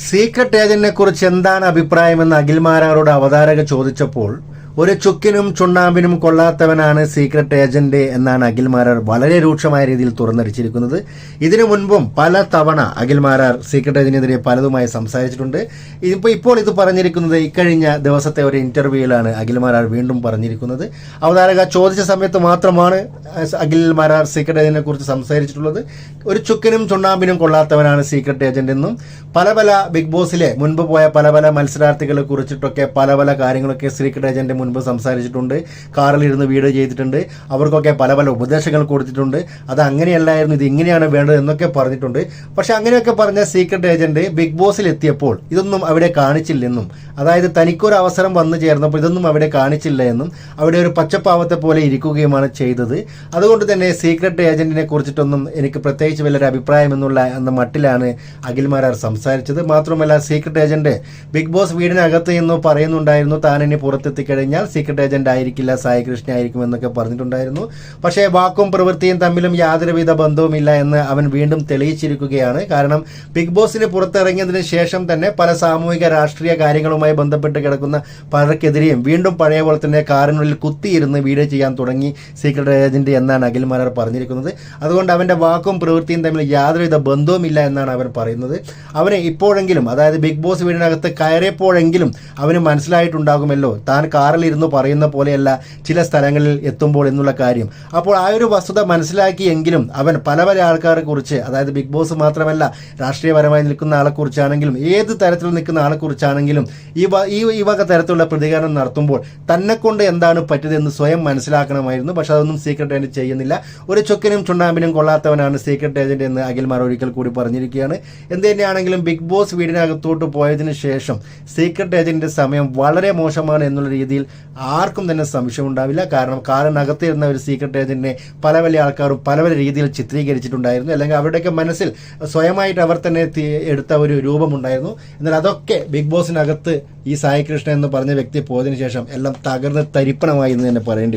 Secret ഏജന്റിനെ കുറിച്ച് എന്താണ് അഭിപ്രായമെന്ന് അഖിൽമാരാരോട് അവതാരക ചോദിച്ചപ്പോൾ ഒരു ചുക്കിനും ചുണ്ണാമ്പിനും കൊള്ളാത്തവനാണ് സീക്രട്ട് ഏജന്റ് എന്നാണ് അഖിൽമാരാർ വളരെ രൂക്ഷമായ രീതിയിൽ തുറന്നടിച്ചിരിക്കുന്നത്. ഇതിനു മുൻപും പല തവണ അഖിൽമാരാർ സീക്രട്ട് ഏജന്റിനെതിരെ പലതുമായി സംസാരിച്ചിട്ടുണ്ട്. ഇതിപ്പോൾ ഇപ്പോൾ ഇത് പറഞ്ഞിരിക്കുന്നത് ഇക്കഴിഞ്ഞ ദിവസത്തെ ഒരു ഇന്റർവ്യൂവിലാണ് അഖിൽമാരാർ വീണ്ടും പറഞ്ഞിരിക്കുന്നത്. അവതാരക ചോദിച്ച സമയത്ത് മാത്രമാണ് അഖിൽമാരാർ സീക്രട്ട് ഏജന്റിനെ കുറിച്ച് സംസാരിച്ചിട്ടുള്ളത്. ഒരു ചുക്കിനും ചുണ്ണാമ്പിനും കൊള്ളാത്തവനാണ് സീക്രട്ട് ഏജന്റ് എന്നും പല പല ബിഗ് ബോസിലെ മുൻപ് പോയ പല പല മത്സരാർത്ഥികളെ കുറിച്ചിട്ടൊക്കെ പല പല കാര്യങ്ങളൊക്കെ സീക്രട്ട് ഏജന്റ് മുൻപ് സംസാരിച്ചിട്ടുണ്ട്. കാറിൽ കാറിലിരുന്ന് വീഡിയോ ചെയ്തിട്ടുണ്ട്. അവർക്കൊക്കെ പല പല ഉപദേശങ്ങൾ കൊടുത്തിട്ടുണ്ട്. അത് അങ്ങനെയല്ലായിരുന്നു ഇത് ഇങ്ങനെയാണ് വേണ്ടത് എന്നൊക്കെ പറഞ്ഞിട്ടുണ്ട്. പക്ഷെ അങ്ങനെയൊക്കെ പറഞ്ഞ സീക്രട്ട് ഏജന്റ് ബിഗ് ബോസിൽ എത്തിയപ്പോൾ ഇതൊന്നും അവിടെ കാണിച്ചില്ലെന്നും അതായത് തനിക്കൊരു അവസരം വന്നു ചേർന്നപ്പോൾ ഇതൊന്നും അവിടെ കാണിച്ചില്ല എന്നും അവിടെ ഒരു പച്ചപ്പാവത്തെ പോലെ ഇരിക്കുകയുമാണ് ചെയ്തത്. അതുകൊണ്ട് തന്നെ സീക്രട്ട് ഏജന്റിനെ കുറിച്ചിട്ടൊന്നും എനിക്ക് പ്രത്യേകിച്ച് വലിയൊരു അഭിപ്രായം എന്നുള്ള എന്ന മട്ടിലാണ് അഖിൽമാരാർ സംസാരിച്ചത്. മാത്രമല്ല സീക്രട്ട് ഏജന്റ് ബിഗ് ബോസ് വീടിനകത്ത് എന്ന് പറയുന്നുണ്ടായിരുന്നു താൻ ഇനി സീക്രട്ട് ഏജന്റ് ആയിരിക്കില്ല സായി കൃഷ്ണ ആയിരിക്കും എന്നൊക്കെ പറഞ്ഞിട്ടുണ്ടായിരുന്നു. പക്ഷേ വാക്കും പ്രവൃത്തിയും തമ്മിലും യാതൊരുവിധ ബന്ധവുമില്ല എന്ന് അവൻ വീണ്ടും തെളിയിച്ചിരിക്കുകയാണ്. കാരണം ബിഗ് ബോസിന് പുറത്തിറങ്ങിയതിന് ശേഷം തന്നെ പല സാമൂഹിക രാഷ്ട്രീയ കാര്യങ്ങളുമായി ബന്ധപ്പെട്ട് കിടക്കുന്ന പലർക്കെതിരെയും വീണ്ടും പഴയ പോലെ തന്നെ കാറിനുള്ളിൽ കുത്തിയിരുന്ന് വീഡിയോ ചെയ്യാൻ തുടങ്ങി സീക്രട്ട് ഏജന്റ് എന്നാണ് അഖിൽ മാരാർ പറഞ്ഞിരിക്കുന്നത്. അതുകൊണ്ട് അവന്റെ വാക്കും പ്രവൃത്തിയും തമ്മിൽ യാതൊരുവിധ ബന്ധവുമില്ല എന്നാണ് അവൻ പറയുന്നത്. അവന് ഇപ്പോഴെങ്കിലും അതായത് ബിഗ് ബോസ് വീടിനകത്ത് കയറിയപ്പോഴെങ്കിലും അവന് മനസ്സിലായിട്ടുണ്ടാകുമല്ലോ താൻ കാറിലിരുന്ന് പറയുന്ന പോലെയല്ല ചില സ്ഥലങ്ങളിൽ എത്തുമ്പോൾ എന്നുള്ള കാര്യം. അപ്പോൾ ആ ഒരു വസ്തുത മനസ്സിലാക്കിയെങ്കിലും അവൻ പല പല ആൾക്കാരെ കുറിച്ച് അതായത് ബിഗ് ബോസ് മാത്രമല്ല രാഷ്ട്രീയപരമായി നിൽക്കുന്ന ആളെ കുറിച്ചാണെങ്കിലും ഏത് തരത്തിൽ നിൽക്കുന്ന ആളെ കുറിച്ചാണെങ്കിലും ഈ ഈ ഈ വക തരത്തിലുള്ള പ്രതികരണം നടത്തുമ്പോൾ തന്നെ കൊണ്ട് എന്താണ് പറ്റിയതെന്ന് സ്വയം മനസ്സിലാക്കണമായിരുന്നു. പക്ഷെ അതൊന്നും സീക്രട്ട് ഏജന്റ് ചെയ്യുന്നില്ല. ഒരു ചൊക്കിനും ചുണ്ണാമ്പിനും കൊള്ളാത്തവനാണ് സീക്രട്ട് ഏജന്റ് എന്ന് അഖിൽമാർ ഒരിക്കൽ കൂടി പറഞ്ഞിരിക്കുകയാണ്. എന്ത് തന്നെയാണെങ്കിലും ബിഗ് ബോസ് വീടിനകത്തോട്ട് പോയതിനു ശേഷം സീക്രട്ട് ഏജന്റിന്റെ സമയം വളരെ മോശമാണ് എന്നുള്ള രീതിയിൽ ആർക്കും തന്നെ സംശയം ഉണ്ടാവില്ല. കാരണം കാറിനകത്തിരുന്ന ഒരു സീക്രട്ട് ഏജന്റിനെ പല പല ആൾക്കാരും പല പല രീതിയിൽ ചിത്രീകരിച്ചിട്ടുണ്ടായിരുന്നു. അല്ലെങ്കിൽ അവരുടെയൊക്കെ മനസ്സിൽ സ്വയമായിട്ട് അവർ തന്നെ എടുത്ത ഒരു രൂപമുണ്ടായിരുന്നു എന്നാൽ അതൊക്കെ ബിഗ് ബോസിനകത്ത് ഈ സായി കൃഷ്ണൻ എന്ന് പറഞ്ഞ വ്യക്തി പോയതിനു ശേഷം എല്ലാം തകർന്ന് തരിപ്പണമായി എന്ന് തന്നെ പറയേണ്ടി